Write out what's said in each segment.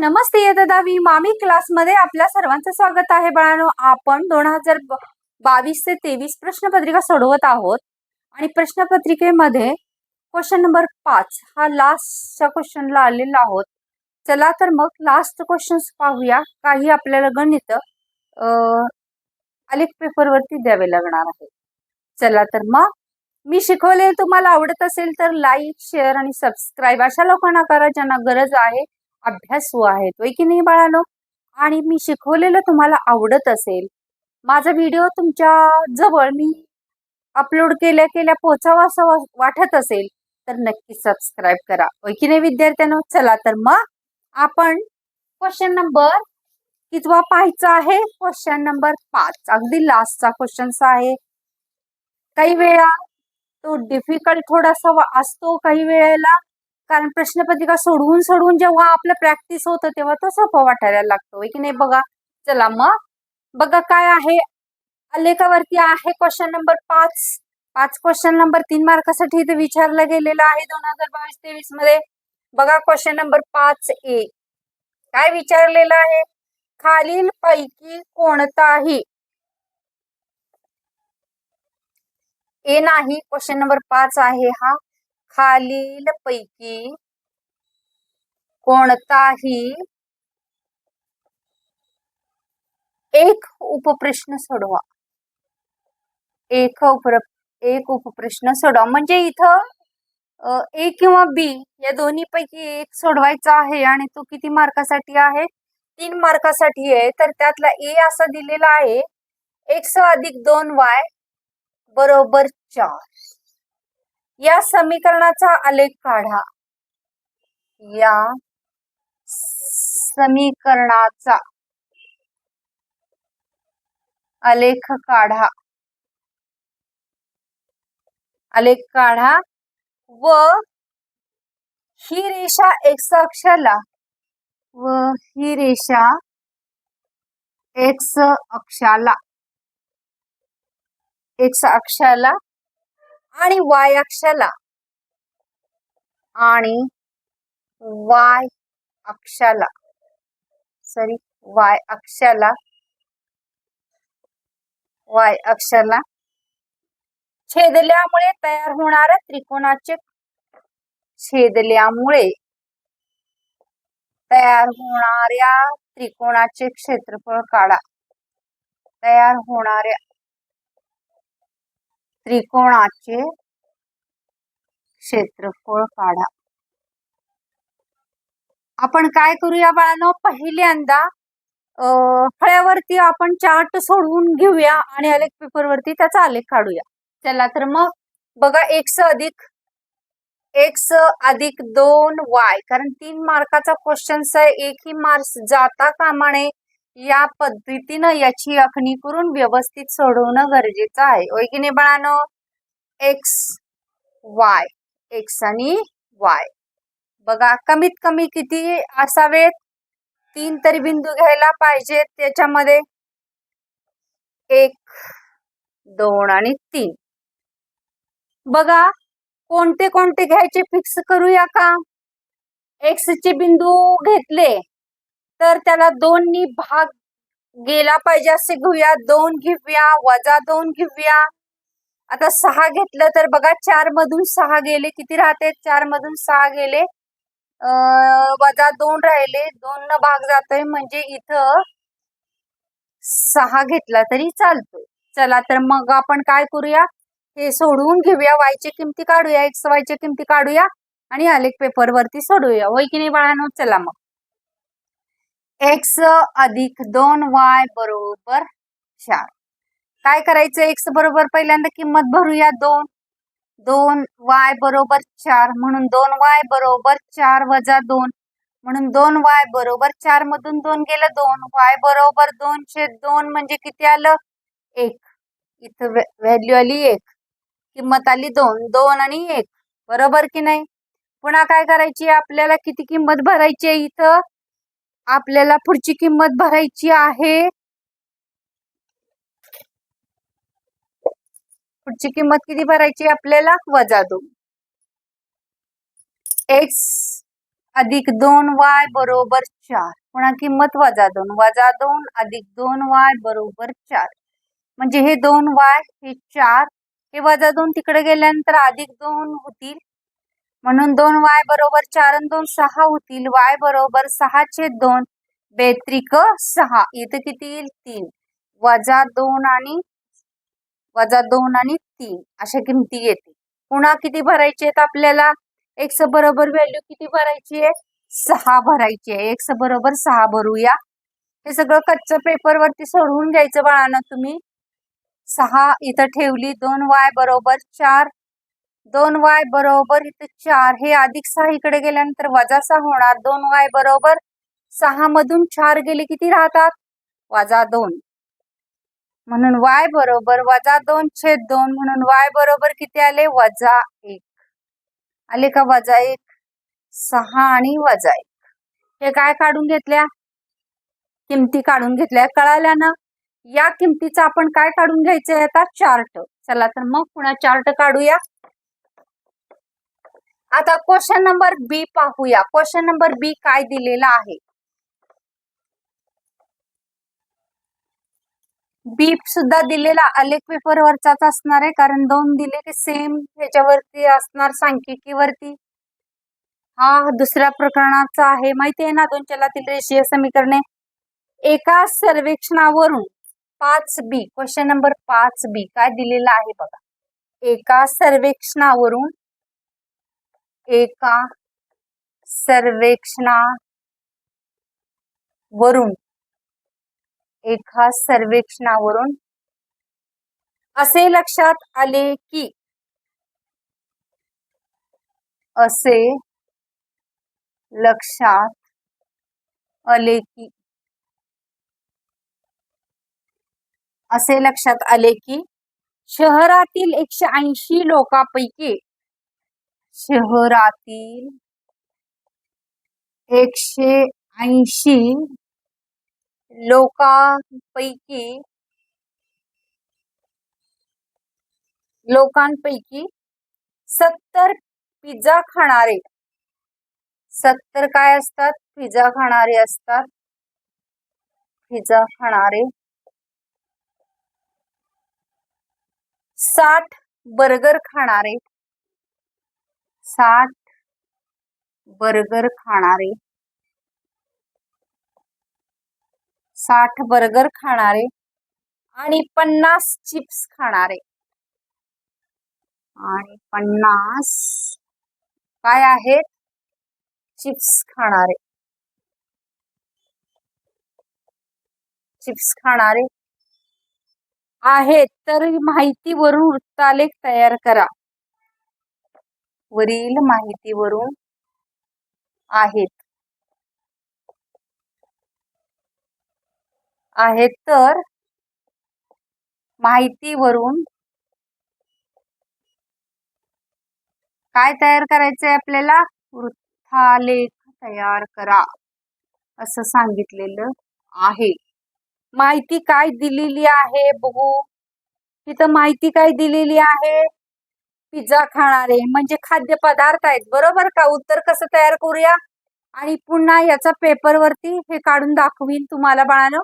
नमस्ते यदावी मामी क्लासमध्ये आपल्या सर्वांचं स्वागत आहे बाळांनो. आपण दोन हजार बावीस ते तेवीस प्रश्नपत्रिका सोडवत आहोत. आणि प्रश्नपत्रिकेमध्ये क्वेश्चन नंबर पाच हा लास्टच्या क्वेश्चनला आलेला आहोत. चला तर मग लास्ट क्वेश्चन्स पाहूया. काही आपल्याला गणित अलेख पेपरवरती द्यावे लागणार आहे. चला तर मग. मी शिकवले तुम्हाला आवडत असेल तर लाईक शेअर आणि सबस्क्राईब अशा लोकांना करा ज्यांना गरज आहे. अभ्यासू आहेत होय की नाही बाळानो? आणि मी शिकवलेलं तुम्हाला आवडत असेल. माझा व्हिडिओ तुमच्या जवळ मी अपलोड केल्या केल्या पोचावा असं वाटत असेल तर नक्की सबस्क्राईब करा. होय की नाही विद्यार्थ्यांनो? चला तर मग आपण क्वेश्चन नंबर कितवा पाहायचा आहे? क्वेश्चन नंबर पाच. अगदी लास्टचा क्वेश्चन आहे. काही वेळा तो डिफिकल्ट थोडासा असतो काही वेळेला. कारण प्रश्नपत्रिका सोडवून सोडवून जेव्हा आपलं प्रॅक्टिस होतं तेव्हा तो सोपं वाटायला लागतो. की नाही? बघा चला मग. बघा काय आहे. आलेखावरती आहे क्वेश्चन नंबर पाच. पाच क्वेश्चन नंबर तीन मार्कासाठी इथे विचारलं गेलेलं आहे दोन हजार बावीस तेवीसमध्ये. बघा क्वेश्चन नंबर पाच ए. काय विचारलेलं आहे? खालील पैकी कोणताही? ए नाही. क्वेश्चन नंबर पाच आहे हा. खालील पैकी कोणताही एक उपप्रश्न सोडवा. एक उप एक उपप्रश्न सोडवा. म्हणजे इथं ए किंवा बी या दोन्ही पैकी एक सोडवायचा आहे आणि तो किती मार्कासाठी आहे? तीन मार्कासाठी आहे. तर त्यातला ए असा दिलेला आहे. एक्स अधिक दोन वाय बरोबर चार. या समीकरणाचा आलेख काढा. या समीकरणाचा आलेख काढा. आलेख काढा व ही रेषा एक्स अक्षाला व ही रेषा एक्स अक्षाला एक्स अक्षाला आणि वाय अक्षाला. आणि वाय अक्षाला. सॉरी वाय अक्षाला. वाय अक्षाला. छेदल्यामुळे तयार होणाऱ्या त्रिकोणाचे छेदल्यामुळे तयार होणाऱ्या त्रिकोणाचे क्षेत्रफळ काढा. तयार होणाऱ्या त्रिकोणाचे क्षेत्रफळ काढा. आपण काय करूया बाळांनो? पहिल्यांदा फळ्यावरती आपण चार्ट सोडवून घेऊया आणि आलेख पेपरवरती त्याचा आलेख काढूया. चला तर मग बघा एक्स अधिक एक्स अधिक दोन वाय कारण तीन मार्काचा क्वेश्चन्स आहे एकही मार्क्स जाता कामा नये. या पद्धतीनं याची आखणी करून व्यवस्थित सोडवणं गरजेचं आहे. होय की नाही बाळानो? एक्स वाय एक्स आणि वाय बघा कमीत कमी किती असावेत? तीन तरी बिंदू घ्यायला पाहिजेत त्याच्यामध्ये. एक दोन आणि तीन. बघा कोणते कोणते घ्यायचे फिक्स करूया का? एक्स चे बिंदू घेतले. तर त्याला दोननी भाग गेला पाहिजे. असे घेऊया. दोन घेऊया. वजा दोन घेऊया. आता सहा घेतलं तर बघा चार मधून सहा गेले. किती राहते? चार मधून सहा गेले. वजा दोन राहिले. दोन न भाग जातोय. म्हणजे इथं सहा घेतला तरी चालतोय. चला तर मग आपण काय करूया? हे सोडवून घेऊया. वायच्या किमती काढूया. एक्स वायच्या किमती काढूया. आणि आलेख पेपर वरती सोडवूया. होय की नाही बाळानो? चला मग. एक्स अधिक दोन वाय बरोबर चार. काय करायचं एक्स बरोबर? पहिल्यांदा किंमत भरूया दोन. दोन वाय बरोबर चार म्हणून दोन वाय बरोबर चार वजा दोन. म्हणून दोन वाय बरोबर चार मधून दोन गेलं दोन वाय बरोबर दोनशे दोन म्हणजे किती आलं? एक. इथं व्हॅल्यू आली एक. किंमत आली दोन. दोन आणि एक. बरोबर की नाही? पुन्हा काय करायची? आपल्याला किती किंमत भरायची आहे इथं? आपल्याला पुढची किंमत भरायची आहे. पुढची किंमत किती भरायची आपल्याला? वजा दोन. एक्स अधिक दोन वाय बरोबर चार. पुन्हा किंमत वजा दोन. वजा दोन अधिक दोन वाय बरोबर चार. म्हणजे हे दोन वाय हे चार. हे वजा दोन तिकडे गेल्यानंतर अधिक दोन होतील. म्हणून दोन वाय बरोबर चार आणि दोन सहा होतील. वाय बरोबर सहा छेद दोन बेत्रिक सहा. इथं किती येईल? तीन. वजा दोन आणि वजा दोन आणि तीन. अशा किमती येते पुन्हा किती भरायचे आहेत आपल्याला? एक्स बरोबर व्हॅल्यू किती भरायची आहे? सहा भरायची आहे. एक्स बरोबर सहा भरूया. हे सगळं कच्चं पेपर वरती सोडवून घ्यायचं बाळानं तुम्ही. सहा इथं ठेवली. दोन वाय बरोबर चार दोन वाय बरोबर इथं चार. हे अधिक सहा इकडे गेल्यानंतर वजा सहा होणार. दोन वाय बरोबर सहा मधून चार गेले किती राहतात? वजा दोन. म्हणून वाय बरोबर वजा दोन छेद दोन म्हणून वाय बरोबर किती आले? वजा एक. आले का वजा एक? सहा आणि वजा एक. हे काय काढून घेतल्या? किमती काढून घेतल्या. कळाल्या ना या किमतीचा आपण काय काढून घ्यायचं आता? चार्ट. चला तर मग पुन्हा चार्ट काढूया. आता क्वेश्चन नंबर बी पाहूया. क्वेश्चन नंबर बी काय दिलेला आहे? बी सुद्धा दिलेला आलेख पेपर वरचाच असणार आहे कारण दोन दिले ते सेम ह्याच्यावरती असणार सांख्यिकीवरती. हा दुसऱ्या प्रकरणाचा आहे. माहिती आहे ना दोन चलातील रेषीय समीकरणे? एका सर्वेक्षणावरून पाच बी क्वेश्चन नंबर पाच बी काय दिलेला आहे बघा. एका सर्वेक्षणावरून एका सर्वेक्षणावरून एका सर्वेक्षणावरून असे लक्षात आले की असे लक्षात आले की असे लक्षात आले की शहरातील एकशे ऐंशी लोकांपैकी शहरातील एकशे ऐंशी लोकांपैकी लोकांपैकी सत्तर पिझ्झा खाणारे. सत्तर काय असतात? पिझ्झा खाणारे असतात. पिझ्झा खाणारे साठ बर्गर खाणारे. साठ बर्गर खाणारे. साठ बर्गर खाणारे आणि पन्नास चिप्स खाणारे. आणि पन्नास काय आहेत? चिप्स खाणारे. चिप्स खाणारे आहेत. तर माहितीवरून वृत्तालेख तयार करा. वरील माहितीवरून आहेत. आहेत तर माहितीवरून काय तयार करायचंय आपल्याला? वृत्तालेख तयार करा असं सांगितलेलं आहे. माहिती काय दिलेली आहे बघू. तिथं माहिती काय दिलेली आहे? पिझ्झा खाणारे म्हणजे खाद्यपदार्थ आहेत बरोबर का? उत्तर कसं तयार करूया? आणि पुन्हा याचा पेपरवरती हे काढून दाखवीन तुम्हाला बाळानं.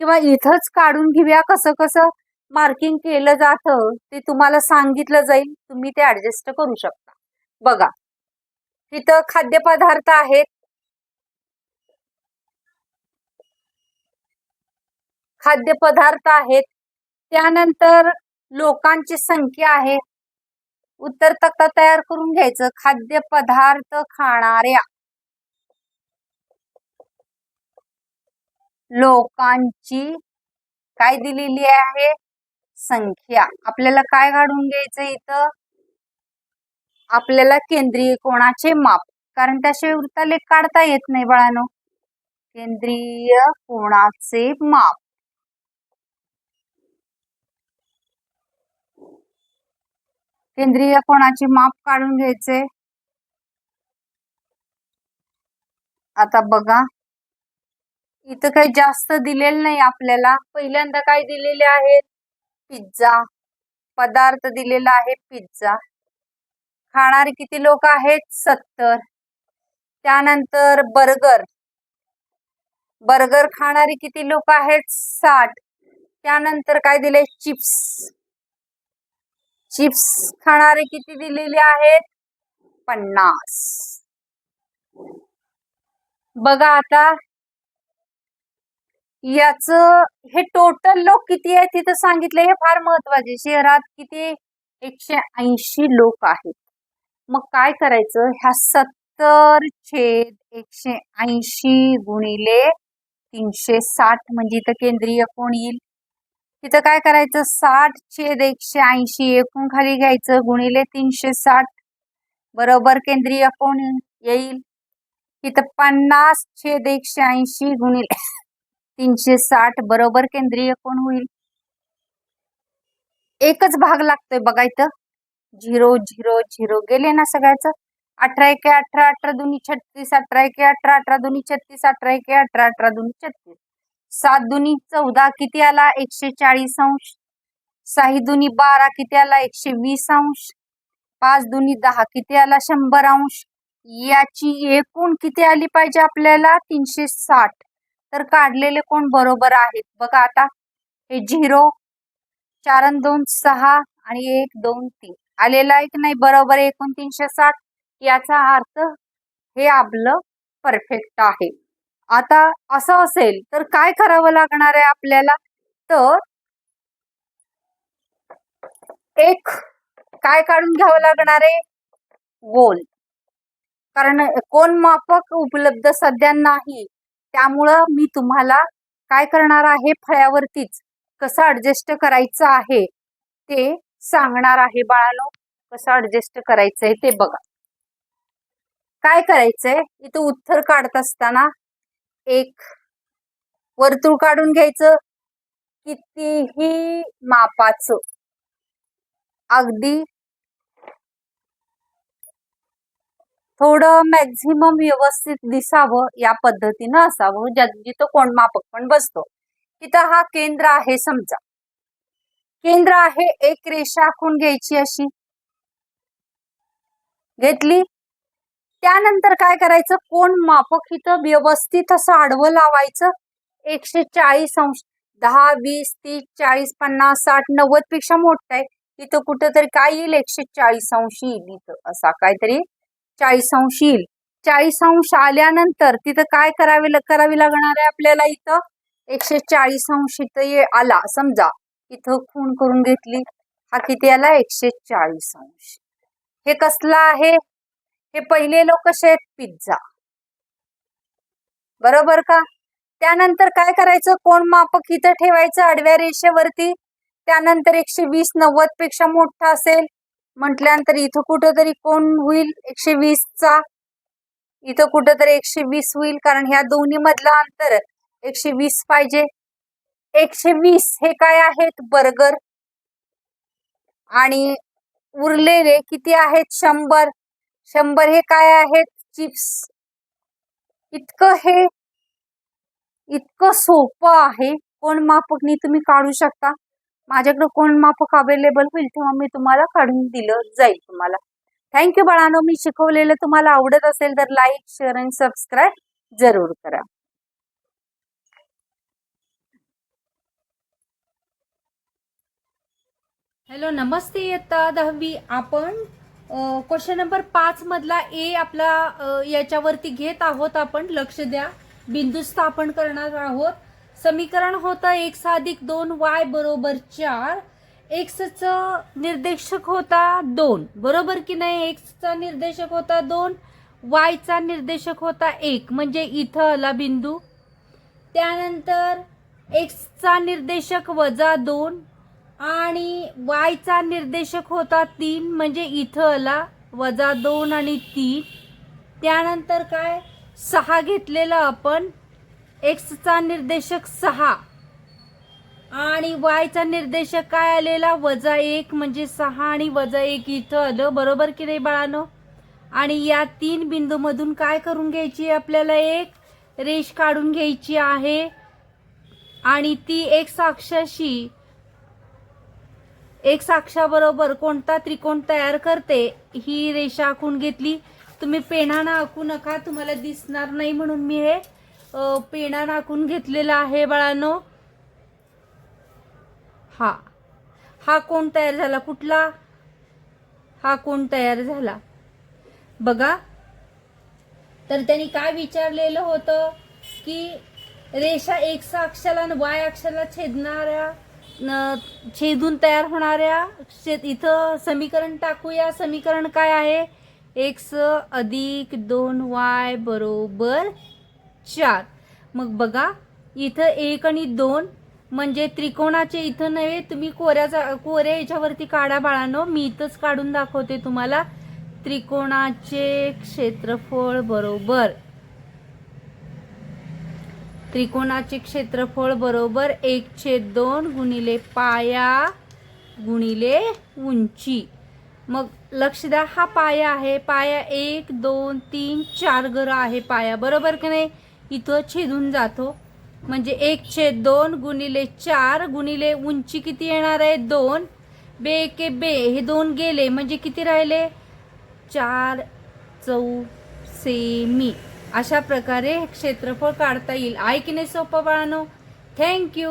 किंवा इथंच काढून घेऊया कसं कसं मार्किंग केलं जातं ते तुम्हाला सांगितलं जाईल तुम्ही ते ऍडजस्ट करू शकता. बघा इथं खाद्यपदार्थ आहेत. खाद्यपदार्थ आहेत. त्यानंतर लोकांची संख्या आहे. उत्तर तक्ता तयार करून घ्यायचं. खाद्यपदार्थ खाणाऱ्या लोकांची काय दिलेली आहे? संख्या. आपल्याला काय काढून घ्यायचं इथं? आपल्याला केंद्रीय कोणाचे माप? कारण त्याशिवाय वृत्तालेख काढता येत नाही बाळानो. केंद्रीय कोणाचे माप? केंद्रीय कोणाची माप काढून घ्यायचे? आता बघा. इथं काही जास्त दिलेलं नाही आपल्याला. पहिल्यांदा काय दिलेले आहेत? पिझ्झा. पदार्थ दिलेला आहे पिझ्झा. खाणारे किती लोक आहेत? सत्तर. त्यानंतर बर्गर. बर्गर खाणारे किती लोक आहेत? साठ. त्यानंतर काय दिले चिप्स. चिप्स खाणारे किती दिलेले आहेत? पन्नास. बघा आता. याच हे टोटल लोक किती आहेत तिथं सांगितले हे फार महत्त्वाचे. शहरात किती? एकशे ऐंशी लोक आहेत. मग काय करायचं? ह्या सत्तर छेद एकशे ऐंशी गुणिले तीनशे साठ म्हणजे इथं केंद्रीय कोण येईल? तिथं काय करायचं? साठ छेद एकशे ऐंशी एकूण खाली घ्यायचं. गुणिले तीनशे साठ. बरोबर केंद्रीय कोण येईल? इथं पन्नास छेद एकशे ऐंशी गुणिले तीनशे साठ. बरोबर केंद्रीय कोण होईल? एकच भाग लागतोय बघा इथं. झिरो झिरो झिरो गेले ना सगळ्याचं? अठरा एके अठरा अठरा दोन्ही छत्तीस अठरा एके अठरा अठरा दोन्ही छत्तीस अठरा एके अठरा अठरा दोन्ही छत्तीस. सात दुनी चौदा किती आला? एकशे चाळीस अंश. साही दुनी बारा किती आला? एकशे वीस अंश. पाच दुनी दहा किती आला? शंभर अंश. याची एकूण किती आली पाहिजे आपल्याला? तीनशे साठ. तर काढलेले कोण बरोबर आहेत? बघा आता. हे झिरो चार दोन सहा आणि एक दोन तीन. आलेला एक नाही? बरोबर एकूण तीनशे साठ. याचा अर्थ हे आपलं परफेक्ट आहे. आता असं असेल तर काय करावं लागणार आहे आपल्याला? तर एक काय काढून घ्यावं लागणार आहे? गोल कारण कोण मापक उपलब्ध सध्या नाही. त्यामुळं मी तुम्हाला काय करणार आहे? फळ्यावरतीच कसं ऍडजस्ट करायचं आहे? ते सांगणार आहे बाळानो. कसं ऍडजस्ट करायचंय ते बघा. काय करायचंय? इथं उत्तर काढत असताना एक वर्तुळ काढून घ्यायचं. कितीही मापाचं. अगदी थोडं मॅक्झिमम व्यवस्थित दिसावं या पद्धतीनं असावं. ज्या जिथं कोण मापक पण बसतो. तिथं हा केंद्र आहे समजा. केंद्र आहे एक रेषा आखून घ्यायची अशी. घेतली? त्यानंतर काय करायचं? कोण मापक इथं व्यवस्थित असं आडवं लावायचं? एकशे चाळीस अंश दहा वीस तीस चाळीस पन्नास साठ नव्वदपेक्षा मोठं आहे. इथं कुठंतरी काय येईल? एकशे चाळीस अंश येईल इथं. असा काहीतरी चाळीस अंश येईल. चाळीस अंश आल्यानंतर तिथं काय करावे करावी लागणार आहे आपल्याला इथं? एकशे चाळीस अंश इथं आला. समजा इथं खूण करून घेतली. हा किती आला? एकशे चाळीस अंश. हे कसलं आहे? ते पहिले लोक कसे पिझ्झा बरोबर का? त्यानंतर काय करायचं? कोण मापक इथं ठेवायचं? आडव्या रेषेवरती. त्यानंतर एकशे वीस नव्वदपेक्षा मोठा असेल. म्हटल्यानंतर इथं कुठंतरी कोण होईल? एकशे वीसचा इथं कुठंतरी एकशे वीस होईल कारण ह्या दोन्ही मधलं अंतर एकशे वीस पाहिजे. एकशे वीस हे काय आहेत? बर्गर. आणि उरलेले किती आहेत? शंभर. शंभर हे काय आहेत? चिप्स. इतकं हे इतकं सोपं आहे. कोण मापकनी तुम्ही काढू शकता. माझ्याकडे कोण मापक अवेलेबल होईल तेव्हा मी तुम्हाला काढून दिलं जाईल तुम्हाला. थँक्यू बाळानो मी शिकवलेलं तुम्हाला आवडत असेल तर लाईक शेअर आणि सबस्क्राईब जरूर करा. हॅलो नमस्ते इयत्ता दहावी. आपण क्वेश्चन नंबर पाच मधला ए आपला याच्यावरती घेत आहोत आपण. लक्ष द्या. बिंदू स्थापन करणार आहोत. समीकरण होतं एक्स अधिक दोन वाय बरोबर चार. एक्सचं निर्देशक होता दोन. बरोबर की नाही? एक्सचा निर्देशक होता दोन. वायचा निर्देशक होता एक. म्हणजे इथं आला बिंदू. त्यानंतर एक्सचा निर्देशक वजा दोन. आणि वायचा निर्देशक होता तीन म्हणजे इथं आला वजा दोन आणि तीन. त्यानंतर काय? सहा घेतलेला आपण. एक्सचा निर्देशक सहा. आणि वायचा निर्देशक काय आलेला? वजा एक म्हणजे सहा आणि वजा एक इथं आलं बरोबर की नाही बाळानो? आणि या तीन बिंदूमधून काय करून घ्यायची आपल्याला एक? रेष काढून घ्यायची आहे. आणि ती एक अक्षाशी एक साक्षाबरोबर कोणता त्रिकोण तयार करते ही रेषा आखून घेतली. तुम्ही पेनानं आखू नका तुम्हाला दिसणार नाही म्हणून मी हे पेनानं आखून घेतलेलं आहे बाळांनो. हा. हा कोण तयार झाला? कुठला? हा कोण तयार झाला? बघा. तर त्यांनी काय विचारलेलं होतं की रेषा एक्स अक्षाला आणि वाय अक्षाला छेदणाऱ्या छेदून तयार होणाऱ्या शेत इथं समीकरण टाकूया. समीकरण काय आहे? एक्स अधिक दोन वाय बरोबर चार. मग बघा इथं एक आणि दोन म्हणजे त्रिकोणाचे इथं नव्हे तुम्ही कोऱ्याचा कोऱ्या याच्यावरती काढा बाळांनो. मी इथंच काढून दाखवते तुम्हाला. त्रिकोणाचे क्षेत्रफळ बरोबर. त्रिकोणाचे क्षेत्रफळ बरोबर एक छेद दोन गुणिले पाया गुणिले उंची. मग लक्ष द्या हा पाया आहे. पाया एक दोन तीन चार घरं आहे पाया. बरोबर की नाही? इथं छेदून जातो. म्हणजे एक छेद दोन गुणिले चार गुणिले उंची किती येणार आहे? दोन. बे के बे हे दोन गेले. म्हणजे किती राहिले? चार चौ सेमी अशा प्रकारे क्षेत्रफळ काढता येईल. ऐकणे सोपं बाळानो. थँक्यू